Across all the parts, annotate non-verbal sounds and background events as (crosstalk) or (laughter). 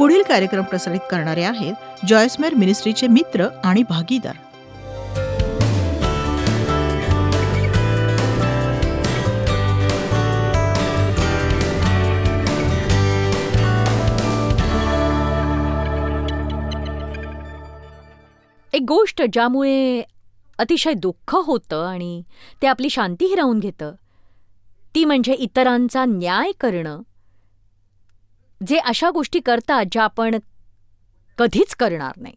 पुढील कार्यक्रम प्रसारित करणारे आहेत जॉयसमेर मिनिस्ट्रीचे मित्र आणि भागीदार. एक गोष्ट ज्यामुळे अतिशय दुःख होतं आणि ते आपली शांती हिरावून घेतं ती म्हणजे इतरांचा न्याय करणं. जे अशा गोष्टी करतात ज्या आपण कधीच करणार नाही.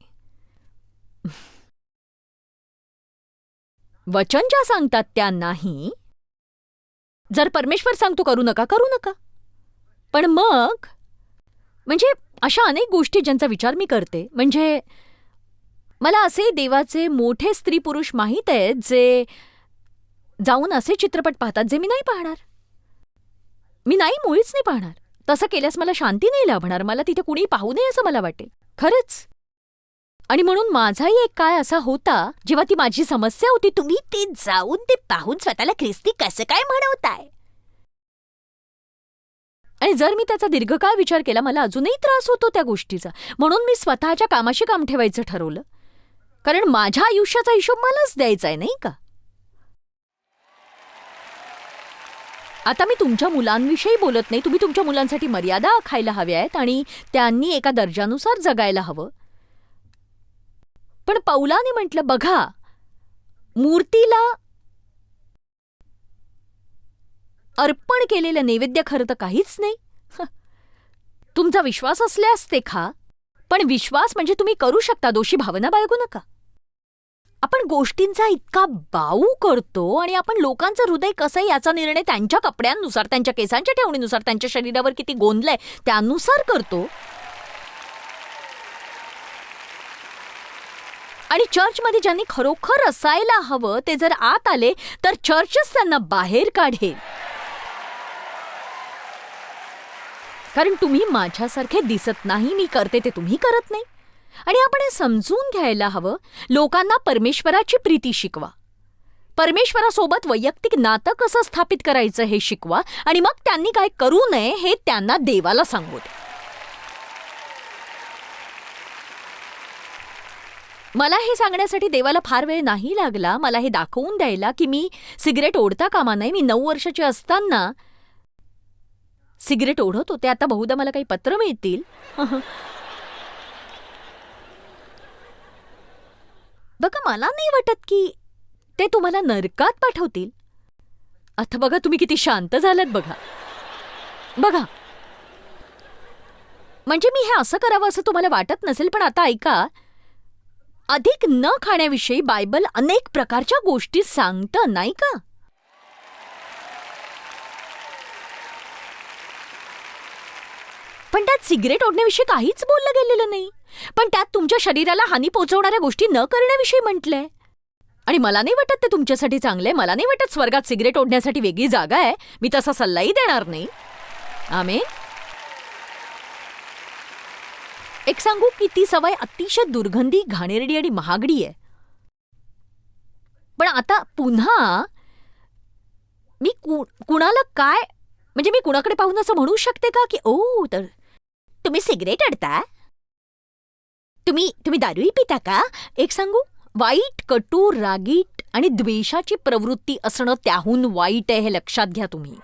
वचन ज्या सांगतात त्या नाही. जर परमेश्वर सांगतो करू नका करू नका. पण मग म्हणजे अशा अनेक गोष्टी ज्यांचा विचार मी करते. म्हणजे मला असे देवाचे मोठे स्त्री पुरुष माहीत आहेत जे जाऊन असे चित्रपट पाहतात जे मी नाही पाहणार. मी नाही मुळीच नाही पाहणार. तसं केल्यास मला शांती नाही लाभणार. मला तिथे कुणी पाहू नये असं मला वाटेल. खरंच. आणि म्हणून माझाही एक काय असा होता जेव्हा ती माझी समस्या होती तुम्ही ती जाऊन ते पाहून स्वतःला ख्रिस्ती कसं काय म्हणवताय? आणि जर मी त्याचा दीर्घकाळ विचार केला मला अजूनही त्रास होतो त्या गोष्टीचा. म्हणून मी स्वतःच्या कामाशी काम ठेवायचं ठरवलं. कारण माझ्या आयुष्याचा हिशोब मलाच द्यायचा आहे नाही का? आता मी तुमच्या मुलांविषयी बोलत नाही. तुम्ही तुमच्या मुलांसाठी मर्यादा आखायला हव्या आहेत आणि त्यांनी एका दर्जानुसार जगायला हवं. पण पौलाने म्हटलं बघा मूर्तीला अर्पण केलेलं नैवेद्य खरं तर काहीच नाही. तुमचा विश्वास असल्यास ते खा. पण विश्वास म्हणजे तुम्ही करू शकता. दोषी भावना बाळगू नका. आपण गोष्टींचा इतका बाऊ करतो आणि आपण लोकांचं हृदय कसं आहे याचा निर्णय त्यांच्या कपड्यांनुसार त्यांच्या केसांच्या ठेवणीनुसार त्यांच्या शरीरावर किती गोंदलंय त्यानुसार करतो. आणि चर्चमध्ये ज्यांनी खरोखर असायला हवं ते जर आत आले तर चर्चच त्यांना बाहेर काढेल. कारण तुम्ही माझ्यासारखे दिसत नाही मी करते ते तुम्ही करत नाही. आणि आपण हे समजून घ्यायला हवं. लोकांना परमेश्वराची प्रीती शिकवा. परमेश्वरासोबत वैयक्तिक नातं कसं स्थापित करायचं हे शिकवा आणि मग त्यांनी काय करू नये हे त्यांना देवाला सांगू दे मला हे सांगण्यासाठी देवाला फार वेळ नाही लागला. मला हे दाखवून द्यायला की मी सिगरेट ओढता कामा नाही मी नऊ वर्षाची असताना सिगरेट ओढत होते. आता बहुधा मला काही पत्र मिळतील. बघा मला नाही वाटत की ते तुम्हाला नरकात पाठवतील. आता बघा तुम्ही किती शांत झालात बघा. बघा. म्हणजे मी हे असं करावं असं तुम्हाला वाटत नसेल पण आता ऐका. अधिक न खाण्याविषयी बायबल अनेक प्रकारच्या गोष्टी सांगतं नाही का? पण त्यात सिगरेट ओढण्याविषयी काहीच बोललं गेलेलं नाही. पण त्यात तुमच्या शरीराला हानी पोहोचवणाऱ्या गोष्टी न करण्याविषयी म्हटलंय. आणि मला नाही वाटत ते तुमच्यासाठी चांगले मला नाही वाटत स्वर्गात सिगरेट ओढण्यासाठी वेगळी जागा आहे मी तसा सल्लाही देणार नाही. आमे एक सांगू की ती सवय अतिशय दुर्गंधी घाणेरडी आणि महागडी आहे. पण आता पुन्हा मी कु कुणाला काय म्हणजे मी कुणाकडे पाहून असं म्हणू शकते का की ओ तर तुम्ही सिगरेट अडता तुम्ही तुम्ही दारूही पिता का? एक सांगू? वाईट कटू रागीट आणि द्वेषाची प्रवृत्ती असणं त्याहून वाईट आहे हे लक्षात घ्या तुम्ही.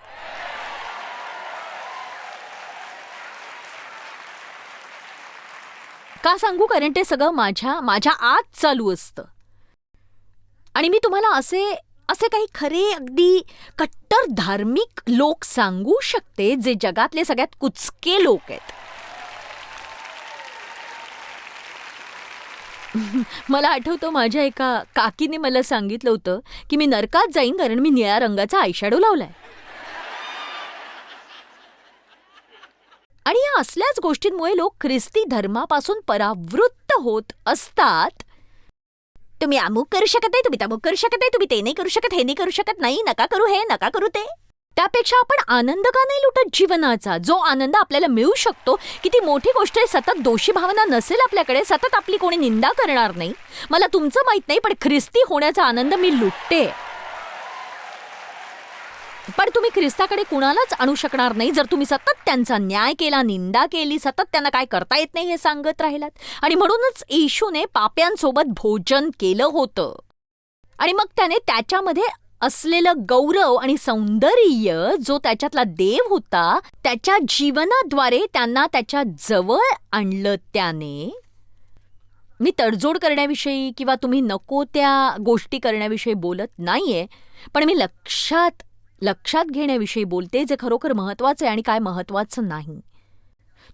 का सांगू? कारण ते सगळं माझ्या माझ्या आत चालू असतं. आणि मी तुम्हाला असे असे काही खरे अगदी कट्टर धार्मिक लोक सांगू शकते जे जगातले सगळ्यात कुचके लोक आहेत. (laughs) मला आठवतं माझ्या एका काकीने मला सांगितलं होतं की मी नरकात जाईन कारण मी निळ्या रंगाचा आयशॅडो लावलाय. आणि या असल्याच गोष्टींमुळे लोक ख्रिस्ती धर्मापासून परावृत्त होत असतात. तुम्ही अमुक करू शकत नाही तुम्ही तमुक करू शकत नाही तुम्ही ते नाही करू शकत हे नाही करू शकत नाही नका करू हे नका करू ते. त्यापेक्षा आपण आनंद का नाही लुटत जीवनाचा? जो आनंद आपल्याला मिळू शकतो किती मोठी गोष्ट आहे सतत दोषी भावना नसेल आपल्याकडे सतत आपली कोणी निंदा करणार नाही. मला तुमचं माहीत नाही पण ख्रिस्ती होण्याचा आनंद मी लुटते. पण तुम्ही ख्रिस्ताकडे कुणालाच आणू शकणार नाही जर तुम्ही सतत त्यांचा न्याय केला निंदा केली सतत त्यांना काय करता येत नाही हे सांगत राहिलात. आणि म्हणूनच येशूने पाप्यांसोबत भोजन केलं होतं. आणि मग त्याने त्याच्यामध्ये असलेलं गौरव आणि सौंदर्य जो त्याच्यातला देव होता त्याच्या जीवनाद्वारे त्यांना त्याच्याजवळ आणलं त्याने. मी तडजोड करण्याविषयी किंवा तुम्ही नको त्या गोष्टी करण्याविषयी बोलत नाहीये पण मी लक्षात लक्षात घेण्याविषयी बोलते जे खरोखर महत्त्वाचं आहे आणि काय महत्त्वाचं नाही.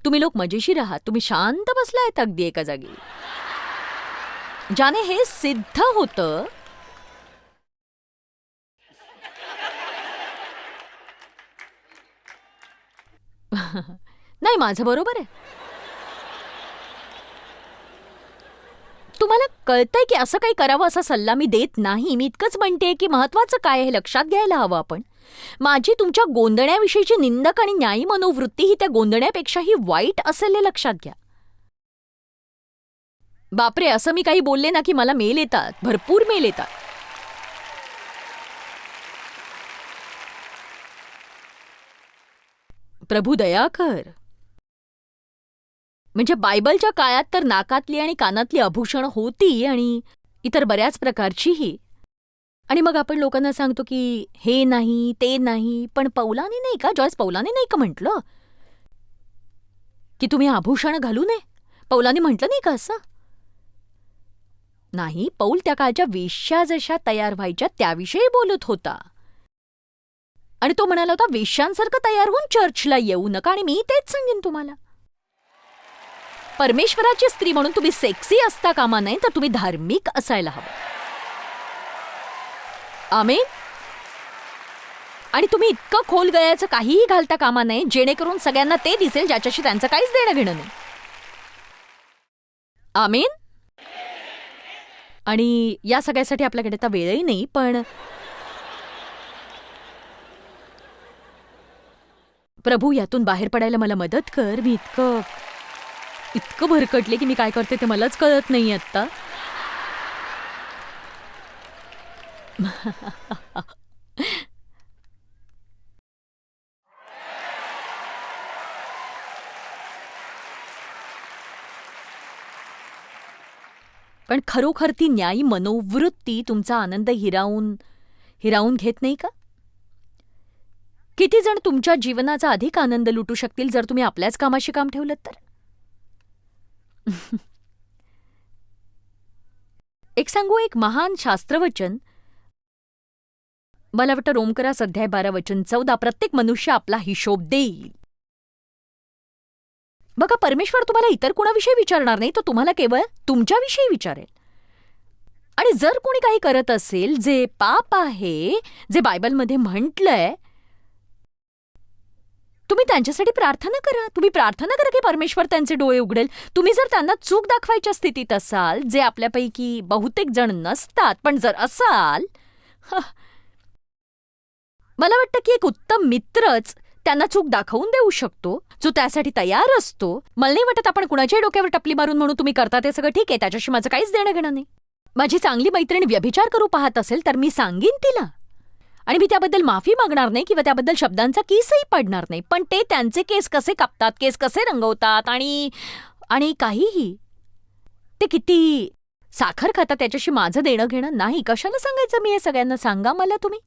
तुम्ही लोक मजेशीर आहात. तुम्ही शांत बसलायत अगदी एका जागी. ज्याने हे सिद्ध होतं (laughs) नाही माझं बरोबर आहे. तुम्हाला कळतंय की असं काही करावं असा सल्ला मी देत नाही. मी इतकंच म्हणते की महत्वाचं काय हे लक्षात घ्यायला हवं आपण. माझी तुमच्या गोंधण्याविषयीची निंदक आणि न्यायी मनोवृत्ती ही त्या गोंधण्यापेक्षाही वाईट असेल हे लक्षात घ्या. बापरे असं मी काही बोलले ना की मला मेल येतात. भरपूर मेल येतात. प्रभू दया कर म्हणजे बायबलच्या काळात तर नाकातली आणि कानातली आभूषणं होती आणि इतर बऱ्याच प्रकारचीही. आणि मग आपण लोकांना सांगतो की हे नाही ते नाही पण पौलाने नाही का? जॉयस पौलाने नाही का म्हटलं? की तुम्ही आभूषण घालू नये? पौलाने म्हटलं नाही का असं? नाही पौल त्या काळच्या वेश्या जशा तयार व्हायच्या त्याविषयी बोलत होता. आणि तो म्हणाला होता वेश्यांसारखं तयार होऊन चर्चला येऊ नका आणि मी तेच सांगेन तुम्हाला. परमेश्वराची स्त्री म्हणून तुम्ही सेक्सी असता कामा नाही तर तुम्ही धार्मिक असायला हवं. आमेन. आणि तुम्ही इतकं खोल गळ्याचं काहीही घालता कामा नये जेणेकरून सगळ्यांना ते दिसेल ज्याच्याशी त्यांचं काहीच देणं घेणं नाही. आमेन. आणि या सगळ्यासाठी आपल्याकडे आता वेळही नाही पण प्रभू यातून बाहेर पडायला मला मदत कर. मी इतकं इतकं भरकटले की मी काय करते ते मलाच कळत नाही आत्ता. पण खरोखर ती न्यायी मनोवृत्ती तुमचा आनंद हिरावून हिरावून घेत नाही का? किती जण तुमच्या जीवनाचा अधिक आनंद लुटू शकतील जर तुम्ही आपल्याच कामाशी काम ठेवलं तर? (laughs) एक सांगू एक महान शास्त्रवचन. मला वाटतं रोमकरा सध्या बारा वचन चौदा प्रत्येक मनुष्य आपला हिशोब देईल. बघा परमेश्वर तुम्हाला इतर कुणाविषयी विचारणार नाही तो तुम्हाला केवळ तुमच्याविषयी विचारेल. आणि जर कोणी काही करत असेल जे पाप आहे जे बायबलमध्ये म्हटलंय तुम्ही त्यांच्यासाठी प्रार्थना करा. तुम्ही प्रार्थना करा की परमेश्वर त्यांचे डोळे उघडेल. तुम्ही जर त्यांना चूक दाखवायच्या स्थितीत असाल जे आपल्यापैकी बहुतेक जण नसतात पण जर असाल ह, मला वाटतं की एक उत्तम मित्रच त्यांना चूक दाखवून देऊ शकतो जो त्यासाठी तयार असतो. मला नाही वाटत आपण कुणाच्याही डोक्यावर टपली मारून म्हणून तुम्ही करता ते सगळं ठीक आहे त्याच्याशी माझं काहीच देणं घेणं नाही. माझी चांगली मैत्रीण व्यभिचार करू पाहत असेल तर मी सांगीन तिला. आणि मी त्याबद्दल माफी मागणार नाही किंवा त्याबद्दल शब्दांचा केसही पडणार नाही. पण ते त्यांचे केस कसे कापतात केस कसे रंगवतात आणि आणि काहीही ते किती साखर खातात त्याच्याशी माझं देणं घेणं नाही. कशाला सांगायचं मी हे सगळ्यांना? सांगा मला तुम्ही.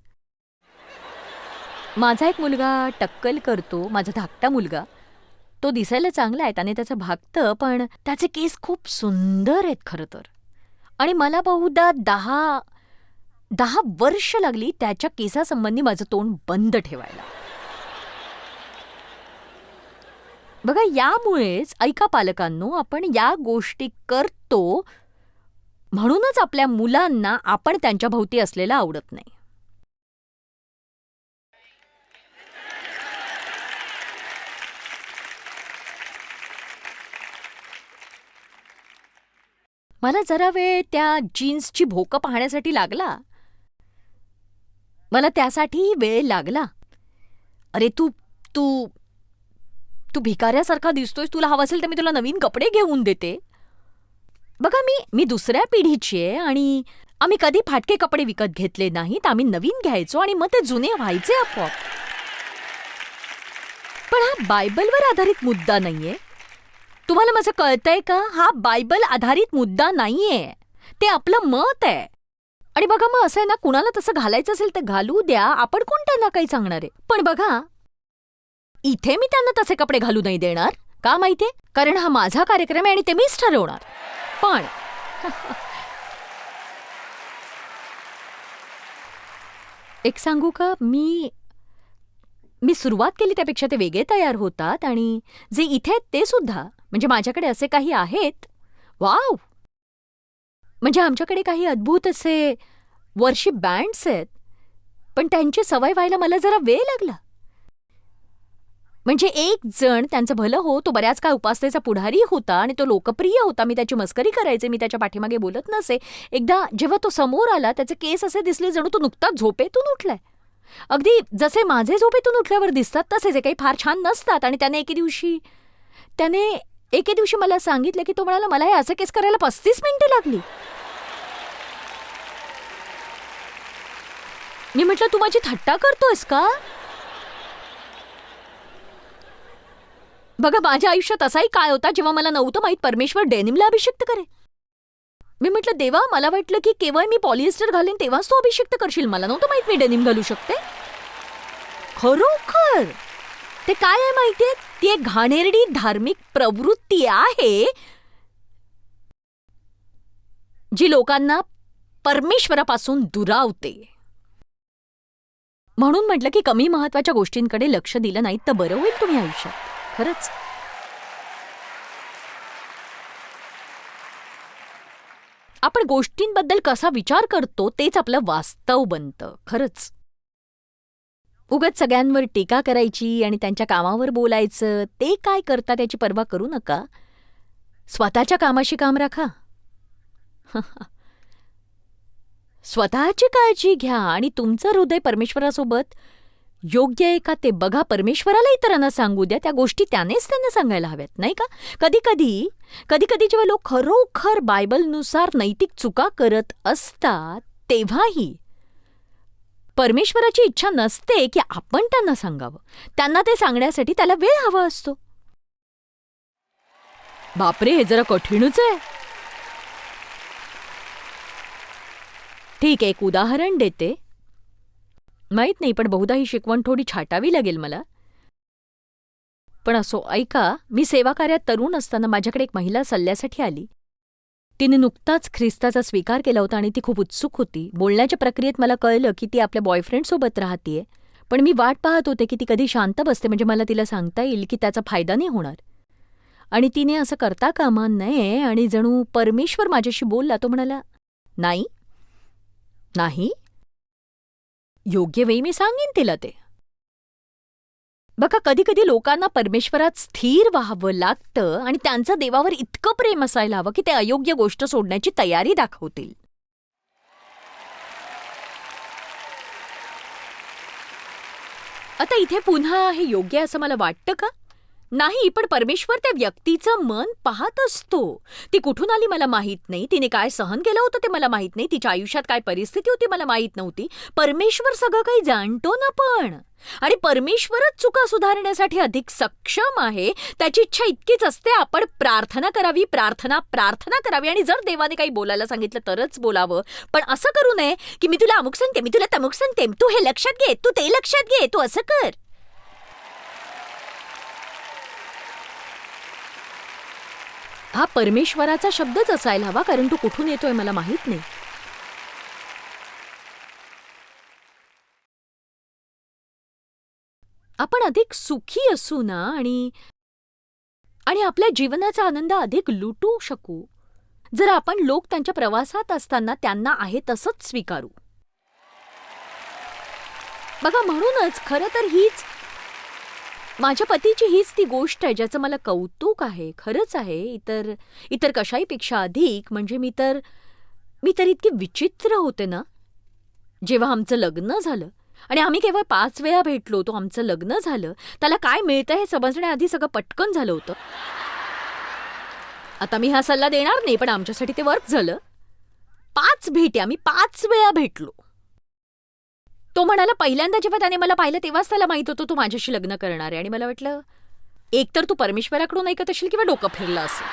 माझा एक मुलगा टक्कल करतो माझा धाकटा मुलगा. तो दिसायला चांगला आहे त्याने त्याचं भागतं पण त्याचे केस खूप सुंदर आहेत खरं तर. आणि मला बहुधा दहा दहा वर्ष लागली त्याच्या केसासंबंधी माझं तोंड बंद ठेवायला. बघा यामुळेच ऐका पालकांनो आपण या गोष्टी करतो म्हणूनच आपल्या मुलांना आपण त्यांच्या भोवती असलेला आवडत नाही. मला जरा वेळ त्या जीन्सची भोकं पाहण्यासाठी लागला? मला त्यासाठी वेळ लागला. अरे तू तू तू भिकाऱ्यासारखा दिसतोयस तुला हवं असेल तर मी तुला नवीन कपडे घेऊन देते. बघा मी मी दुसऱ्या पिढीची आहे आणि आम्ही कधी फाटके कपडे विकत घेतले नाहीत आम्ही नवीन घ्यायचो आणि मग ते जुने व्हायचे आपोआप. पण हा बायबलवर आधारित मुद्दा नाहीये. तुम्हाला माझं कळतंय का? हा बायबल आधारित मुद्दा नाहीये. ते आपलं मत आहे. आणि बघा मग असं आहे ना कुणाला तसं घालायचं असेल तर घालू द्या. आपण कोण त्यांना काही सांगणार आहे? पण बघा इथे मी त्यांना तसे कपडे घालू नाही देणार. का माहितीये कारण हा माझा कार्यक्रम आहे आणि ते मीच ठरवणार. पण (laughs) एक सांगू का? मी मी सुरुवात केली त्यापेक्षा ते वेगळे तयार होतात आणि जे इथे आहेत ते सुद्धा म्हणजे माझ्याकडे असे काही आहेत. वाव! म्हणजे आमच्याकडे काही अद्भुत असे वर्षी बँड्स आहेत. पण त्यांची सवय व्हायला मला जरा वेळ लागला. म्हणजे एक जण त्यांचं भलं हो तो बऱ्याच काळ उपासनेचा पुढारी होता आणि तो लोकप्रिय होता. मी त्याची मस्करी करायचे मी त्याच्या पाठीमागे बोलत नसे. एकदा जेव्हा तो समोर आला त्याचे केस असे दिसले जणू तो नुकताच झोपेतून उठलाय. अगदी जसे माझे झोपेतून उठल्यावर दिसतात तसे जे काही फार छान नसतात. आणि त्याने एके दिवशी त्याने एके दिवशी मला सांगितलं की तो म्हणाला मला हे असं केस करायला पस्तीस मिनिटं लागली. मी म्हटलं तू माझी थट्टा करतोयस का? बघा माझ्या आयुष्यात असाही काय होता जेव्हा मला नव्हतं माहीत परमेश्वर डेनिमला अभिषिक्त करे. मी म्हटलं देवा मला वाटलं की केवळ मी पॉलिएस्टर घालेन तेव्हाच तू अभिषिक्त करशील. मला नव्हतं माहीत मी डेनिम घालू शकते. खरोखर? ते काय आहे माहितीये? ती एक घाणेरडी धार्मिक प्रवृत्ती आहे जी लोकांना परमेश्वरापासून दुरावते. म्हणून म्हटलं की कमी महत्त्वाच्या गोष्टींकडे लक्ष दिलं नाही तर बरं होईल तुम्ही आयुष्यात. खरंच. आपण गोष्टींबद्दल कसा विचार करतो तेच आपलं वास्तव बनतं. खरंच. उगत सगळ्यांवर टीका करायची आणि त्यांच्या कामावर बोलायचं ते काय करता त्याची पर्वा करू नका. स्वतःच्या कामाशी काम राखा. (laughs) स्वतःची काळजी घ्या आणि तुमचं हृदय परमेश्वरासोबत. योग्य आहे का ते बघा परमेश्वराला इतरांना सांगू द्या त्या गोष्टी त्यानेच त्यांना सांगायला हव्यात नाही का? कधी कधी कधी कधी जेव्हा लोक खरोखर बायबलनुसार नैतिक चुका करत असतात तेव्हाही परमेश्वराची इच्छा नसते की आपण त्यांना सांगावं. त्यांना ते सांगण्यासाठी त्याला वेळ हवा असतो. बापरे हे जरा कठीणच आहे. ठीक आहे एक उदाहरण देते. माहीत नाही पण बहुधा ही शिकवण थोडी छाटावी लागेल मला. पण असो ऐका मी सेवा कार्यात तरुण असताना माझ्याकडे एक महिला सल्ल्यासाठी आली. तिने नुकताच ख्रिस्ताचा स्वीकार केला होता आणि ती खूप उत्सुक होती. बोलण्याच्या प्रक्रियेत मला कळलं की ती आपल्या बॉयफ्रेंडसोबत राहतीये. पण मी वाट पाहत होते की ती कधी शांत बसते म्हणजे मला तिला सांगता येईल की त्याचा फायदा नाही होणार. आणि तिने असं करता कामा नये आणि जणू परमेश्वर माझ्याशी बोलला तो म्हणाला नाही नाही. योग्य वेळी मी सांगेन तिला ते. बघा कधी कधी लोकांना परमेश्वरात स्थिर व्हावं लागतं आणि त्यांचं देवावर इतकं प्रेम असायला हवं की ते अयोग्य गोष्ट सोडण्याची तयारी दाखवतील. आता इथे पुन्हा हे योग्य आहे असं मला वाटतं का? नाही पण परमेश्वर त्या व्यक्तीचं मन पाहत असतो. ती कुठून आली मला माहीत नाही. तिने काय सहन केलं होतं ते मला माहीत नाही. तिच्या आयुष्यात काय परिस्थिती होती मला माहीत नव्हती. परमेश्वर सगळं काही जाणतो ना पण. आणि परमेश्वरच चुका सुधारण्यासाठी अधिक सक्षम आहे त्याची इच्छा इतकीच असते आपण प्रार्थना करावी प्रार्थना प्रार्थना करावी. आणि जर देवाने काही बोलायला सांगितलं तरच बोलावं. पण असं करू नये की मी तुला अमुक सांगते मी तुला तमुक सांगते तू हे लक्षात घे तू ते लक्षात घे तू असं कर. हा परमेश्वराचा शब्दच असायला हवा कारण तो कुठून येतोय मला माहीत नाही. आपण अधिक सुखी असू ना आणि आणि आपल्या जीवनाचा आनंद अधिक लुटू शकू. जर आपण लोक त्यांच्या प्रवासात असताना त्यांना आहे तसंच स्वीकारू. बघा म्हणूनच खरं तर हीच माझ्या पतीची हीच ती गोष्ट आहे ज्याचं मला कौतुक आहे खरंच आहे. इतर इतर कशाहीपेक्षा अधिक म्हणजे मी तर मी तर इतकी विचित्र होते ना. जेव्हा आमचं लग्न झालं आणि आम्ही केवळ पाच वेळा भेटलो होतो. आमचं लग्न झालं. त्याला काय मिळतं हे समजण्याआधी सगळं पटकन झालं होतं. आता मी हा सल्ला देणार नाही पण आमच्यासाठी ते वर्क झालं. पाच भेटी आम्ही पाच वेळा भेटलो. तो म्हणाला पहिल्यांदा जेव्हा त्याने मला पाहिलं तेव्हाच त्याला माहीत होतं तू माझ्याशी लग्न करणार आहे. आणि मला वाटलं एकतर तू परमेश्वराकडून ऐकत असेल किंवा डोकं फिरलं असेल?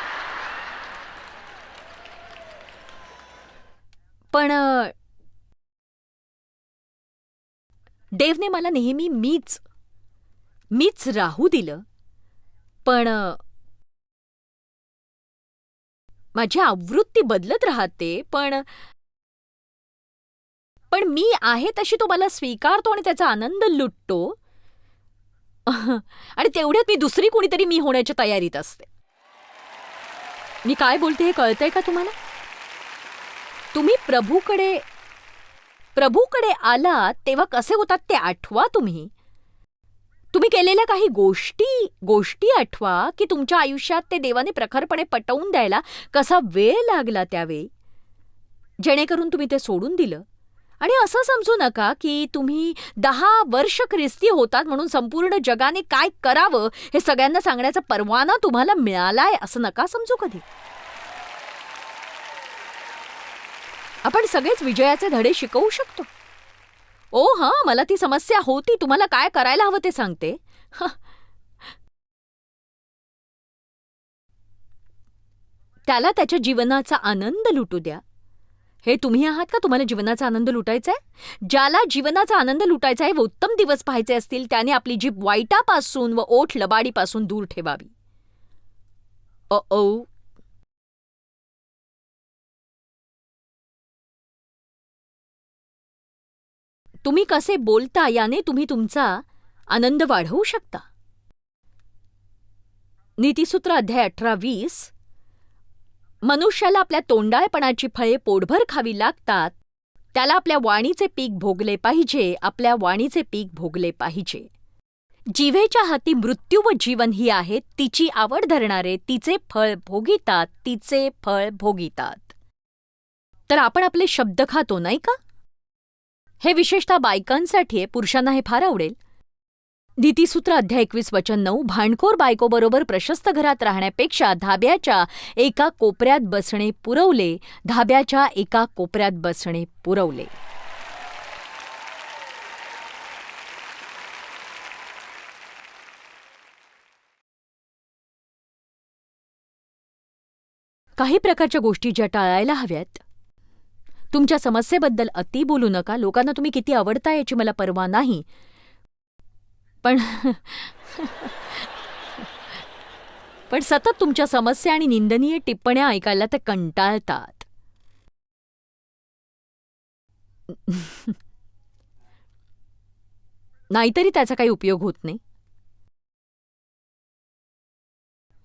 पण देवने मला नेहमी मीच मीच राहू दिलं. पण माझी आवृत्ती बदलत राहते पण पण मी आहे तशी तो मला स्वीकारतो आणि त्याचा आनंद लुटतो. आणि तेवढ्यात मी दुसरी कुणीतरी मी होण्याच्या तयारीत असते. मी काय बोलते हे कळतंय का तुम्हाला? तुम्ही प्रभूकडे प्रभूकडे आलात तेव्हा कसे होतात ते आठवा तुम्ही. तुम्ही केलेल्या काही गोष्टी गोष्टी आठवा की तुमच्या आयुष्यात ते देवाने प्रखरपणे पटवून द्यायला कसा वेळ लागला त्यावेळी. जेणेकरून तुम्ही ते सोडून दिलं. आणि असं समजू नका की तुम्ही दहा वर्ष ख्रिस्ती होतात म्हणून संपूर्ण जगाने काय करावं हे सगळ्यांना सांगण्याचा परवाना तुम्हाला मिळालाय असं नका समजू कधी. आपण सगळेच विजयाचे धडे शिकवू शकतो. ओ हां मला ती समस्या होती. तुम्हाला काय करायला हवं ते सांगते. त्याला त्याच्या जीवनाचा आनंद लुटू द्या. हे तुम्ही आहात का? तुम्हाला जीवनाचा आनंद लुटायचा आहे ज्याला जीवनाचा आनंद लुटायचा आहे व उत्तम दिवस पाहायचे असतील त्याने आपली जीभ वाईटापासून व ओठ लबाडीपासून दूर ठेवावी. अ तुम्ही कसे बोलता याने तुम्ही तुमचा आनंद वाढवू शकता. नीतीसूत्र अध्याय अठरा वीस. मनुष्याला आपल्या तोंडाळपणाची फळे पोटभर खावी लागतात. त्याला आपल्या वाणीचे पीक भोगले पाहिजे आपल्या वाणीचे पीक भोगले पाहिजे. जिव्हेच्या हाती मृत्यू व जीवन ही आहे तिची आवड धरणारे तिचे फळ भोगितात तिचे फळ भोगितात. तर आपण आपले शब्द खातो नाही का? हे विशेषतः बायकांसाठी आहे पुरुषांना हे फार आवडेल. नीतीसूत्र अध्याय एकवीस वचन नऊ भांडखोर बायकोबरोबर प्रशस्त घरात राहण्यापेक्षा धाब्याच्या एका कोपऱ्यात बसणे पुरवले. धाब्याच्या एका कोपऱ्यात बसणे पुरवले. काही प्रकारच्या गोष्टी ज्या टाळायला हव्यात तुमच्या समस्येबद्दल अति बोलू नका. लोकांना तुम्ही किती आवडता याची मला पर्वा नाही. पण (laughs) पण सतत तुमच्या समस्या आणि निंदनीय टिप्पण्या ऐकायला ते कंटाळतात. (laughs) नाहीतरी त्याचा काही उपयोग होत नाही.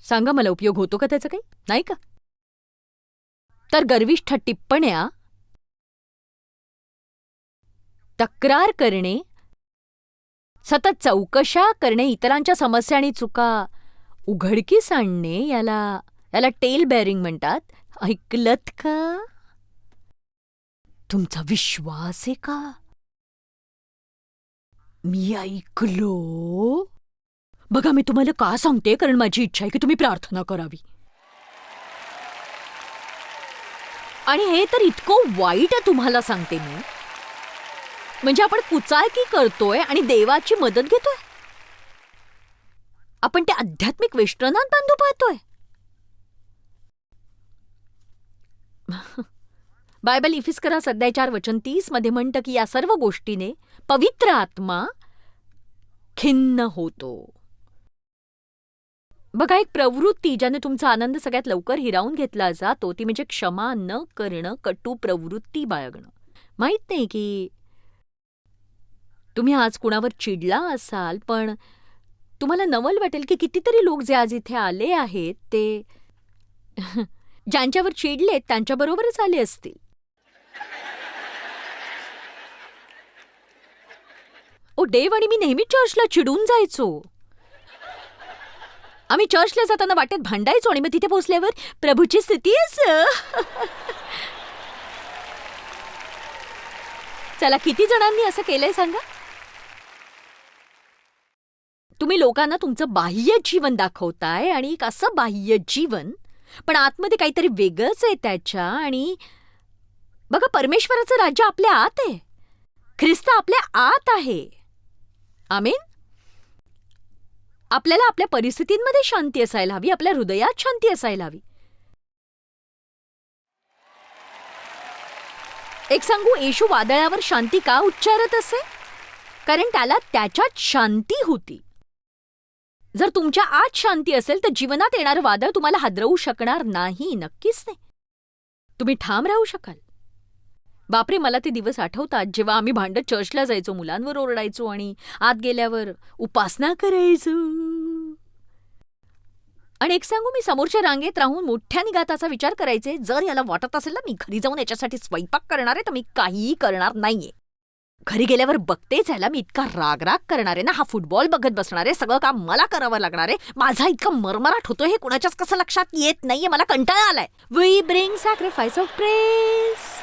सांगा मला उपयोग होतो का त्याचा काही? नाही का? तर गर्विष्ठ टिप्पण्या तक्रार करणे सतत चौकशा करणे इतरांच्या समस्या आणि चुका उघडकीस आणणे याला याला टेल बेअरिंग म्हणतात. ऐकलत का? तुमचा विश्वास आहे का? मी ऐकलो. बघा मी तुम्हाला का सांगते कारण माझी इच्छा आहे की तुम्ही प्रार्थना करावी. आणि हे तर इतकं वाईट आहे तुम्हाला सांगते मी. म्हणजे आपण कुचाळकी करतोय आणि देवाची मदत घेतोय? आपण त्या आध्यात्मिक वेष्टनात बांधू पाहतोय. बायबल इफिस्करा सध्या चार वचन तीसमध्ये म्हणतं की या सर्व गोष्टीने पवित्र आत्मा खिन्न होतो. बघा एक प्रवृत्ती ज्याने तुमचा आनंद सगळ्यात लवकर हिरावून घेतला जातो ती म्हणजे क्षमा न करणं कटू प्रवृत्ती बाळगणं. माहीत नाही की तुम्ही आज कुणावर चिडला असाल पण तुम्हाला नवल वाटेल की कितीतरी लोक जे आज इथे आले आहेत ते ज्यांच्यावर चिडलेत त्यांच्याबरोबरच आले असतील. ओ डेव आणि मी नेहमी चर्चला चिडून जायचो. आम्ही चर्चला जाताना वाटेत भांडायचो आणि मग तिथे पोहोचल्यावर प्रभूची स्थिती असं. चला किती जणांनी असं केलंय सांगा? तुम्ही लोकांना तुमचं बाह्य जीवन दाखवताय आणि एक असं बाह्य जीवन पण आतमध्ये काहीतरी वेगळंच आहे त्याच्या आणि बघा परमेश्वराचं राज्य आपल्या आत आहे. ख्रिस्त आपल्या आत आहे. आमेन? आपल्याला आपल्या परिस्थितींमध्ये शांती असायला हवी आपल्या हृदयात शांती असायला हवी. एक सांगू येशू वादळावर शांती का उच्चारत असे? कारण त्याला त्याच्यात शांती होती. जर तुमच्या आत शांती असेल तर जीवनात येणारं वादळ तुम्हाला हादरवू शकणार नाही नक्कीच नाही. तुम्ही ठाम राहू शकाल. बापरे मला ते दिवस आठवतात जेव्हा आम्ही भांडत चर्चला जायचो मुलांवर ओरडायचो आणि आत गेल्यावर उपासना करायचो. आणि एक सांगू मी समोरच्या रांगेत राहून मोठ्या निघाताचा विचार करायचे जर याला वाटत असेल ना मी घरी जाऊन याच्यासाठी स्वयंपाक करणार आहे तर मी काहीही करणार नाहीये. घरी गेल्यावर बघतेच याला मी इतका राग राग करणार आहे ना हा फुटबॉल बघत बसणार आहे सगळं काम मला करावं लागणार आहे माझा इतका मरमराट होतोय हे कुणाच्याच कसं लक्षात येत नाहीये मला कंटाळा आलाय. We bring sacrifice of press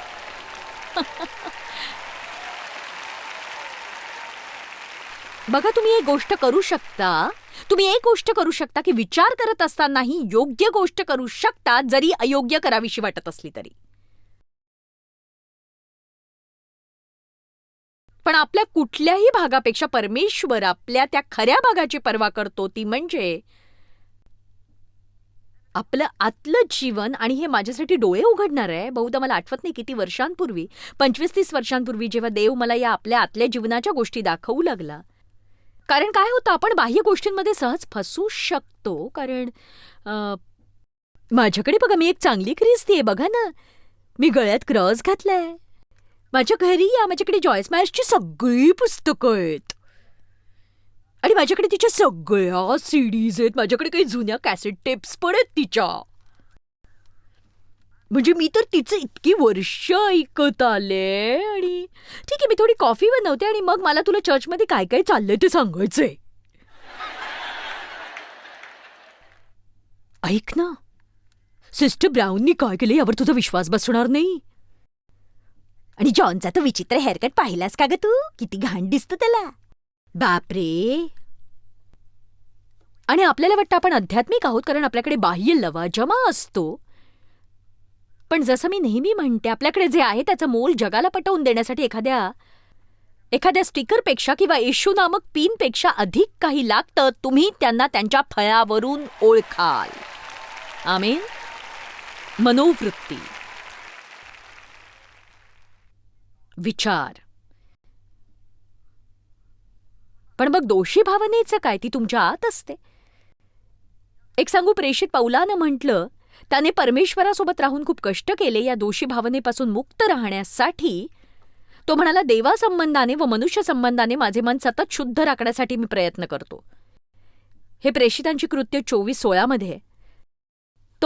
बघा तुम्ही एक गोष्ट करू शकता. तुम्ही एक गोष्ट करू शकता की विचार करत असतानाही योग्य गोष्ट करू शकता जरी अयोग्य करावीशी वाटत असली तरी. पण आपल्या कुठल्याही भागापेक्षा परमेश्वर आपल्या त्या खऱ्या भागाची पर्वा करतो ती म्हणजे आपलं आतलं जीवन आणि हे माझ्यासाठी डोळे उघडणार आहे. बहुधा मला आठवत नाही किती वर्षांपूर्वी पंचवीस तीस वर्षांपूर्वी जेव्हा देव मला या आपल्या आतल्या जीवनाच्या गोष्टी दाखवू लागला. कारण काय होतं आपण बाह्य गोष्टींमध्ये सहज फसू शकतो. कारण माझ्याकडे बघा मी एक चांगली ख्रिस्ती बघा ना. मी गळ्यात क्रॉस घातलाय. माझ्या घरी या माझ्याकडे जॉयस मॅशची सगळी पुस्तकं आहेत. आणि माझ्याकडे तिच्या सगळ्या सीडीज आहेत. माझ्याकडे काही जुन्या कॅसेट टेप्स पण आहेत तिच्या. म्हणजे मी तर तिचं इतकी वर्ष ऐकत आले आणि ठीक आहे मी थोडी कॉफी बनवते आणि मग मला तुला चर्चमध्ये काय काय चाललंय ते सांगायचंय. ऐक ना सिस्टर ब्राऊननी काय केलं यावर तुझा विश्वास बसणार नाही? आणि जॉनचा तो विचित्र हेअरकट पाहिलास का ग तू? किती घाण दिसतो त्याला. बापरे. आणि आपल्याला वाटतं आपण आध्यात्मिक आहोत कारण आपल्याकडे बाह्य लवाजमा असतो. पण जसं मी नेहमी म्हणते आपल्याकडे जे आहे त्याचं मोल जगाला पटवून देण्यासाठी एखाद्या एखाद्या स्टिकरपेक्षा किंवा येशू नामक पिनपेक्षा अधिक काही लागतं तुम्ही त्यांना त्यांच्या फळावरून ओळखाल. आमेन. मनोवृत्ती. विचार. पण मग दोषी भावनेचं काय? ती तुमच्या आत असते. एक सांगू प्रेषित पौलानं म्हटलं त्याने परमेश्वरासोबत राहून खूप कष्ट केले. या दोषी भावनेपासून मुक्त राहण्यासाठी तो म्हणाला देवासंबंधाने व मनुष्य संबंधाने माझे मन सतत शुद्ध राखण्यासाठी मी प्रयत्न करतो. हे प्रेषितांची कृत्य चोवीस सोळामध्ये आहे.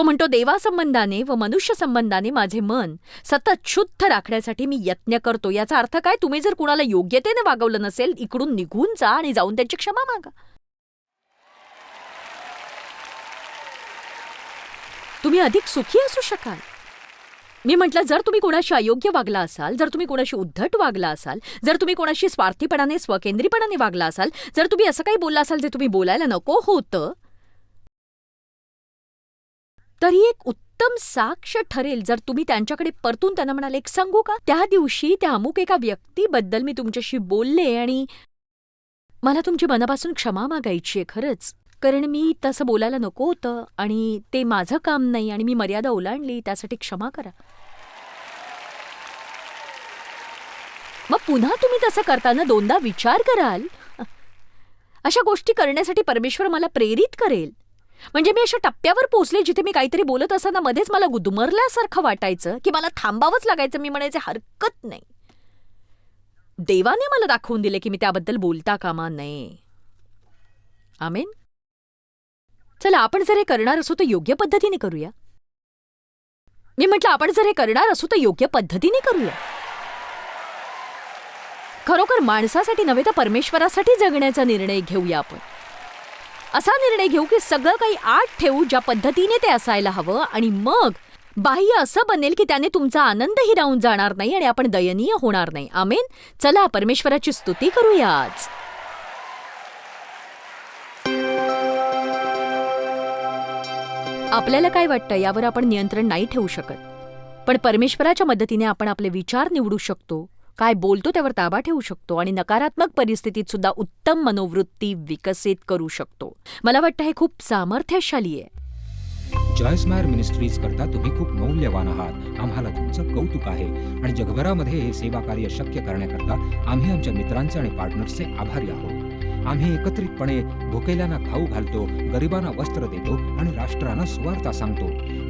तो म्हणतो देवासंबंधाने व मनुष्य संबंधाने माझे मन सतत शुद्ध राखण्यासाठी मी यत्न करतो. याचा अर्थ काय? तुम्ही जर कुणाला योग्यतेने वागवलं नसेल इकडून निघून जा आणि जाऊन त्यांची क्षमा मागा. तुम्ही अधिक सुखी असू शकाल. मी म्हटलं जर तुम्ही कोणाशी अयोग्य वागला असाल जर तुम्ही कोणाशी उद्धट वागला असाल जर तुम्ही कोणाशी स्वार्थीपणाने स्वकेंद्रीपणाने वागला असाल जर तुम्ही असं काही बोलला असाल जे तुम्ही बोलायला नको होतं तर ही एक उत्तम साक्ष ठरेल. जर तुम्ही त्यांच्याकडे परतून त्यांना म्हणाले एक सांगू का? त्या दिवशी त्या अमुक एका व्यक्तीबद्दल मी तुमच्याशी बोलले आणि मला तुमची मनापासून क्षमा मागायची आहे खरंच. कारण मी तसं बोलायला नको होतं आणि ते माझं काम नाही आणि मी मर्यादा ओलांडली. त्यासाठी क्षमा करा. मग पुन्हा तुम्ही तसं करताना दोनदा विचार कराल? अशा गोष्टी करण्यासाठी परमेश्वर मला प्रेरित करेल. म्हणजे मी अशा टप्प्यावर पोचले जिथे मी काहीतरी बोलत असताना मध्येच मला गुदमरल्यासारखं वाटायचं की मला थांबावंच लागायचं मी म्हणायचे हरकत नाही. देवाने मला दाखवून दिले की मी त्याबद्दल बोलता कामा नये. आमेन. चला आपण जर हे करणार असू तर योग्य पद्धतीने करूया. मी म्हटलं आपण जर हे करणार असू तर योग्य पद्धतीने करूया. खरोखर माणसासाठी नव्हे तर परमेश्वरासाठी जगण्याचा निर्णय घेऊया आपण. असा निर्णय घेऊ की सगळं काही आत ठेवू ज्या पद्धतीने ते असायला हवं आणि मग बाह्य असं बनेल की त्याने तुमचा आनंदही राहून जाणार नाही आणि आपण दयनीय होणार नाही. आमेन. चला परमेश्वराची स्तुती करूया आज आपल्याला काय वाटतं? यावर आपण नियंत्रण नाही ठेवू शकत. पण परमेश्वराच्या मदतीने आपण आपले विचार निवडू शकतो. काय बोलतो त्यावर ताबा ठेवू शकतो आणि नकारात्मक परिस्थितीत सुद्धा उत्तम मनोवृत्ती विकसित करू शकतो. मला वाटतं हे खूप सामर्थ्यशाली आहे. जॉयस्मायर मिनिस्ट्रीज करता तुम्ही खूप मौल्यवान आहात. आम्हाला तुमचं कौतुक आहे आणि जगभरामध्ये हे सेवा कार्य शक्य करण्याकरता आम्ही आमच्या मित्रांचे आणि पार्टनर्सचे आभारी आहोत. आम्ही एकत्रितपणे भुकेल्यांना खाऊ घालतो गरिबांना वस्त्र देतो आणि राष्ट्रांना सुवार्ता सांगतो.